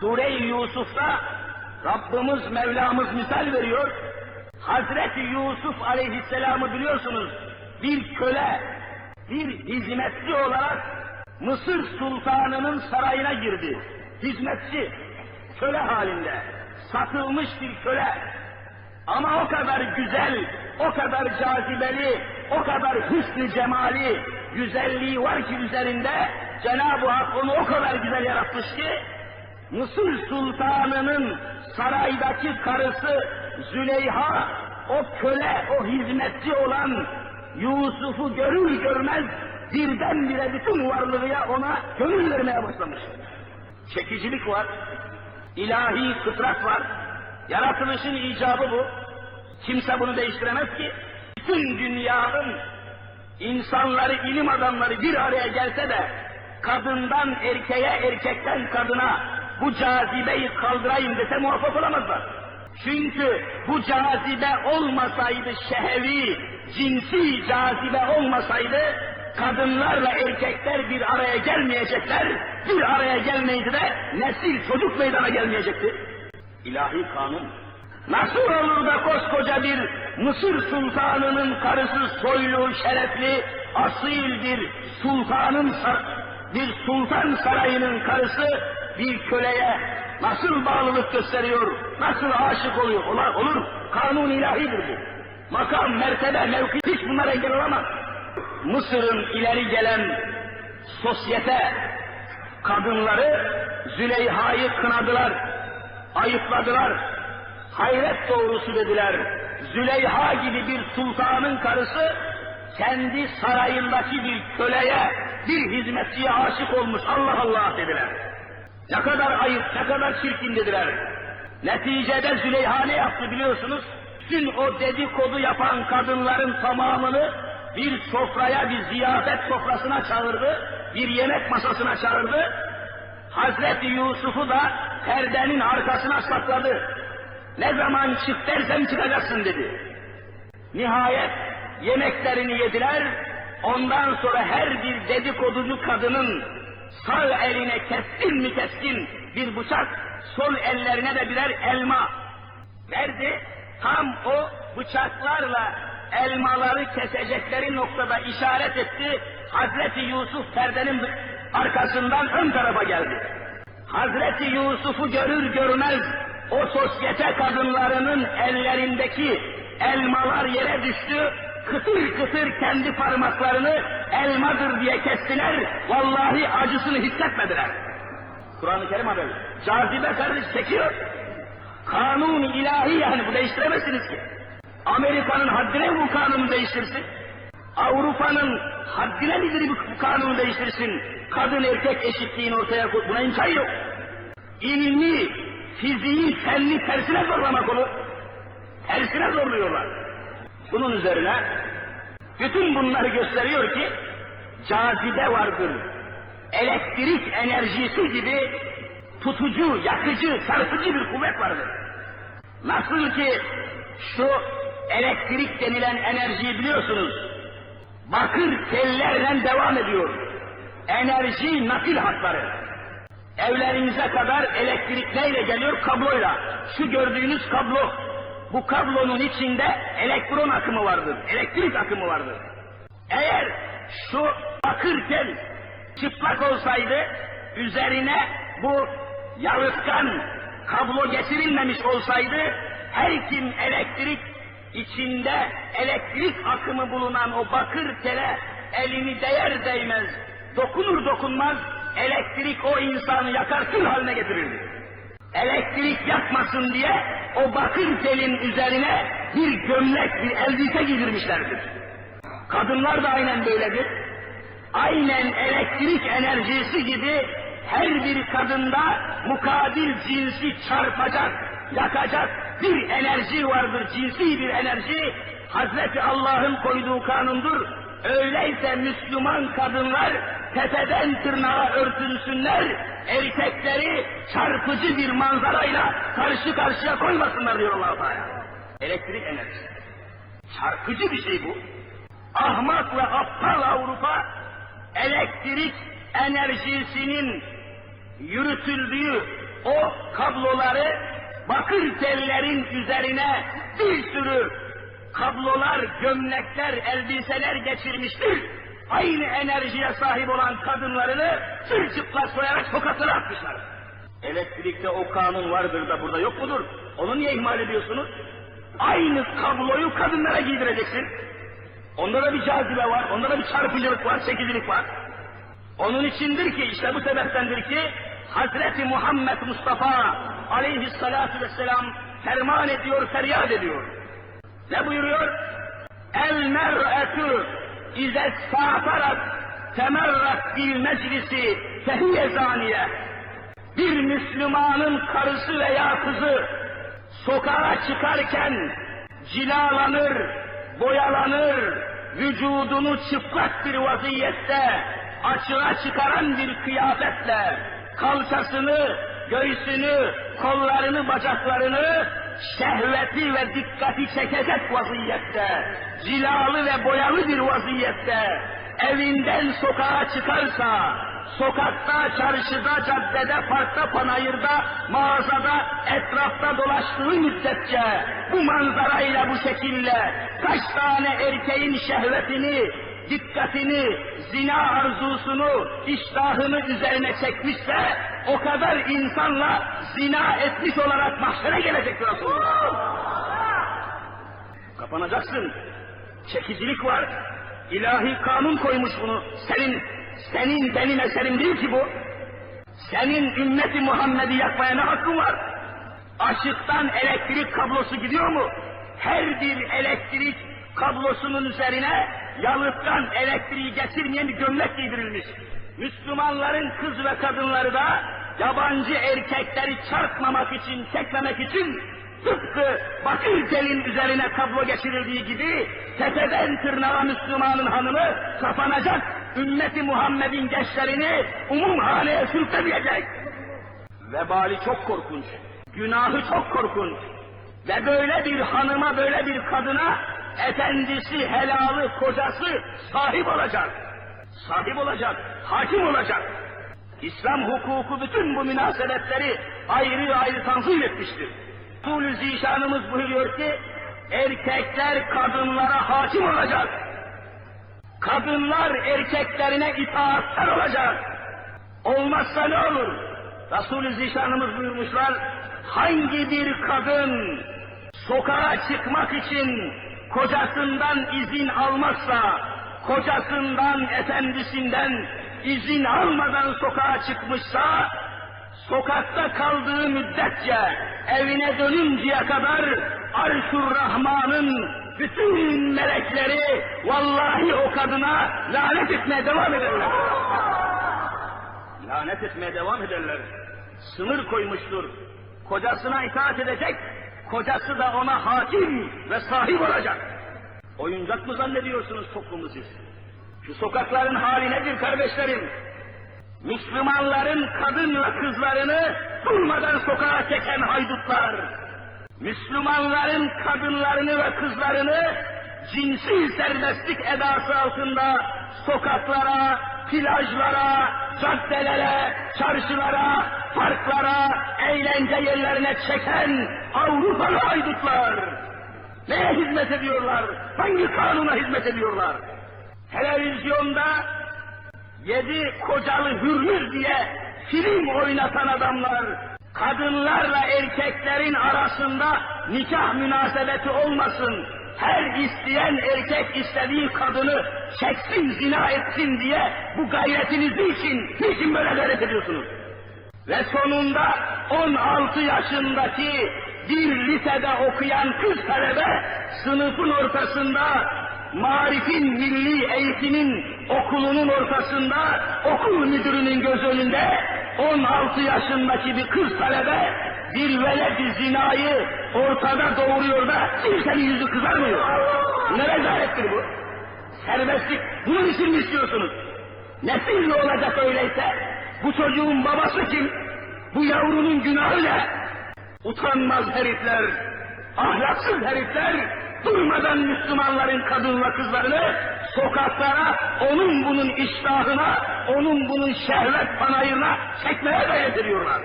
Sure-i Yusuf'ta Rabbimiz Mevlamız misal veriyor. Hazreti Yusuf aleyhisselamı biliyorsunuz bir köle, bir hizmetçi olarak Mısır sultanının sarayına girdi. Hizmetçi, köle halinde, satılmış bir köle. Ama o kadar güzel, o kadar cazibeli, o kadar hüsnü cemali, güzelliği var ki üzerinde Cenab-ı Hak onu o kadar güzel yaratmış ki Mısır sultanının saraydaki karısı Züleyha o köle, o hizmetçi olan Yusuf'u görür görmez birdenbire bütün varlığıya ona gönül vermeye başlamış. Çekicilik var, ilahi fıtrat var, yaratılışın icabı bu. Kimse bunu değiştiremez ki. Bütün dünyanın insanları, ilim adamları bir araya gelse de kadından erkeğe, erkekten kadına bu cazibeyi kaldırayım dese muvaffak olamazlar. Çünkü bu cazibe olmasaydı şehevi, cinsi cazibe olmasaydı kadınlarla erkekler bir araya gelmeyecekler, bir araya gelmeyince de nesil çocuk meydana gelmeyecekti. İlahi kanun. Nasıl olur da koskoca bir Mısır sultanının karısı soylu, şerefli, asil bir sultanın bir sultan sarayının karısı bir köleye nasıl bağlılık gösteriyor, nasıl aşık oluyor? Olur, olur. Kanun ilahidir bu. Makam, mertebe, mevki hiç bunlar engel olamaz. Mısır'ın ileri gelen sosyete kadınları Züleyha'yı kınadılar, ayıpladılar, hayret doğrusu dediler. Züleyha gibi bir sultanın karısı kendi sarayındaki bir köleye, bir hizmetçiye aşık olmuş Allah Allah dediler. Ne kadar ayıp, ne kadar çirkin dediler. Neticede Züleyha ne yaptı biliyorsunuz? Bütün o dedikodu yapan kadınların tamamını bir sofraya, bir ziyafet sofrasına çağırdı, bir yemek masasına çağırdı. Hazreti Yusuf'u da perdenin arkasına sakladı. Ne zaman çık dersem çıkacaksın dedi. Nihayet yemeklerini yediler, ondan sonra her bir dedikoducu kadının sağ eline keskin mi keskin bir bıçak, sol ellerine de birer elma verdi. Tam o bıçaklarla elmaları kesecekleri noktada işaret etti. Hazreti Yusuf perdenin arkasından ön tarafa geldi. Hazreti Yusuf'u görür görmez o sosyete kadınlarının ellerindeki elmalar yere düştü. Kıtır kıtır kendi parmaklarını elmadır diye kestiler. Vallahi acısını hissetmediler. Kur'an-ı Kerim haber. Cazibe kardeş çekiyor. Kanun ilahi yani bu değiştiremezsiniz ki. Amerika'nın haddine bu kanunu değiştirsin. Avrupa'nın haddine midir bu kanunu değiştirsin. Kadın erkek eşitliğini ortaya koy. Buna imkan yok. İlmi, fiziği, fenli tersine zorlamak olur. Tersine zorluyorlar. Bunun üzerine bütün bunları gösteriyor ki cazibe vardır. Elektrik enerjisi gibi tutucu, yakıcı, çarpıcı bir kuvvet vardır. Nasıl ki şu elektrik denilen enerjiyi biliyorsunuz. Bakır tellerle devam ediyor. Enerji nakil hatları. Evlerinize kadar elektrik neyle geliyor? Kabloyla. Şu gördüğünüz kablo. Bu kablonun içinde elektron akımı vardır. Elektrik akımı vardır. Eğer şu bakır çıplak olsaydı üzerine bu yalıtkan kablo getirilmemiş olsaydı her kim elektrik içinde elektrik akımı bulunan o bakır tele elini değer değmez, dokunur dokunmaz elektrik o insanı yakar kül haline getirirdi. Elektrik yakmasın diye o bakır telin üzerine bir gömlek, bir elbise giydirmişlerdir. Kadınlar da aynen böyledir. Aynen elektrik enerjisi gibi her bir kadında mukabil cinsi çarpacak, yakacak bir enerji vardır, cinsi bir enerji. Hazreti Allah'ın koyduğu kanundur. Öyleyse Müslüman kadınlar tepeden tırnağa örtünsünler, erkekleri çarpıcı bir manzarayla karşı karşıya koymasınlar diyor allah Teala. Elektrik enerjisi. Çarpıcı bir şey bu. Ahmak ve aptal Avrupa elektrik enerjisinin yürütüldüğü o kabloları bakır tellerin üzerine bir sürü kablolar, gömlekler, elbiseler geçirmiştir. Aynı enerjiye sahip olan kadınlarını sırçıplak soyarak sokaklara atmışlar. Elektrikte o kanun vardır da burada yok mudur? Onu niye ihmal ediyorsunuz? Aynı kabloyu kadınlara giydireceksin. Onda da bir cazibe var, onda da bir çarpıcılık var, çekicilik var. Onun içindir ki, işte bu sebeptendir ki, Hazreti Muhammed Mustafa aleyhissalatu vesselam ferman ediyor, feryat ediyor. Ne buyuruyor? El mer'etü ize sa'tarat temerrat bil meclisi fehiye zaniye. Bir Müslümanın karısı veya kızı sokağa çıkarken cilalanır, boyalanır, vücudunu çıplak bir vaziyette açığa çıkaran bir kıyafetle kalçasını, göğsünü, kollarını, bacaklarını şehveti ve dikkati çekecek vaziyette, cilalı ve boyalı bir vaziyette. Evinden sokağa çıkarsa, sokakta, çarşıda, caddede, parkta, panayırda, mağazada, etrafta dolaştığı müddetçe bu manzarayla, bu şekilde kaç tane erkeğin şehvetini, dikkatini, zina arzusunu, iştahını üzerine çekmişse o kadar insanla zina etmiş olarak mahşere gelecektir Resulullah. Kapanacaksın. Çekicilik var. İlahi kanun koymuş bunu. Senin, senin benim eserim değil ki bu. Senin ümmeti Muhammed'i yakmaya ne hakkın var? Aşıktan elektrik kablosu gidiyor mu? Her bir elektrik kablosunun üzerine yalıtkan elektriği geçirmeyen bir gömlek giydirilmiş. Müslümanların kız ve kadınları da yabancı erkekleri çarpmamak için, çekmemek için tıpkı bakır telin üzerine kablo geçirildiği gibi tepeden tırnağa Müslümanın hanımı kapanacak, ümmeti Muhammed'in gençlerini umum haneye sürüklemeyecek. Vebali çok korkunç, günahı çok korkunç ve böyle bir hanıma, böyle bir kadına efendisi, helalı, kocası sahip olacak. Sahip olacak, hakim olacak. İslam hukuku bütün bu münasebetleri ayrı ayrı tanzim etmiştir. Resulü Zişanımız buyuruyor ki, erkekler kadınlara hakim olacak. Kadınlar erkeklerine itaatkar olacak. Olmazsa ne olur? Resulü Zişanımız buyurmuşlar, hangi bir kadın sokağa çıkmak için kocasından izin almazsa, kocasından, efendisinden izin almadan sokağa çıkmışsa, sokakta kaldığı müddetçe evine dönünceye kadar Arşur Rahman'ın bütün melekleri vallahi o kadına lanet etmeye devam ederler. Lanet etmeye devam ederler. Sınır koymuştur. Kocasına itaat edecek, kocası da ona hakim ve sahip olacak. Oyuncak mı zannediyorsunuz toplumu siz? Şu sokakların hali nedir kardeşlerim? Müslümanların kadın ve kızlarını durmadan sokağa çeken haydutlar, Müslümanların kadınlarını ve kızlarını cinsi serbestlik edası altında sokaklara, plajlara, caddelere, çarşılara, parklara, eğlence yerlerine çeken Avrupalı haydutlar. Neye hizmet ediyorlar? Hangi kanuna hizmet ediyorlar? Televizyonda yedi kocalı hürmüz diye film oynatan adamlar, kadınlarla erkeklerin arasında nikah münasebeti olmasın, her isteyen erkek istediği kadını çeksin, zina etsin diye bu gayretiniz için, niçin böyle gayret ediyorsunuz? Ve sonunda 16 yaşındaki bir lisede okuyan kız talebe sınıfın ortasında marifin milli eğitimin okulunun ortasında okul müdürünün göz önünde 16 yaşındaki bir kız talebe bir veled zinayı ortada doğuruyor da kimsenin yüzü kızarmıyor. Ne rezalettir bu? Serbestlik. Bunun için mi istiyorsunuz? Nesil olacak öyleyse? Bu çocuğun babası kim? Bu yavrunun günahı ne? Utanmaz herifler, ahlaksız herifler durmadan Müslümanların kadın ve kızlarını sokaklara onun bunun iştahına, onun bunun şehvet panayırına çekmeye gayret ediyorlar.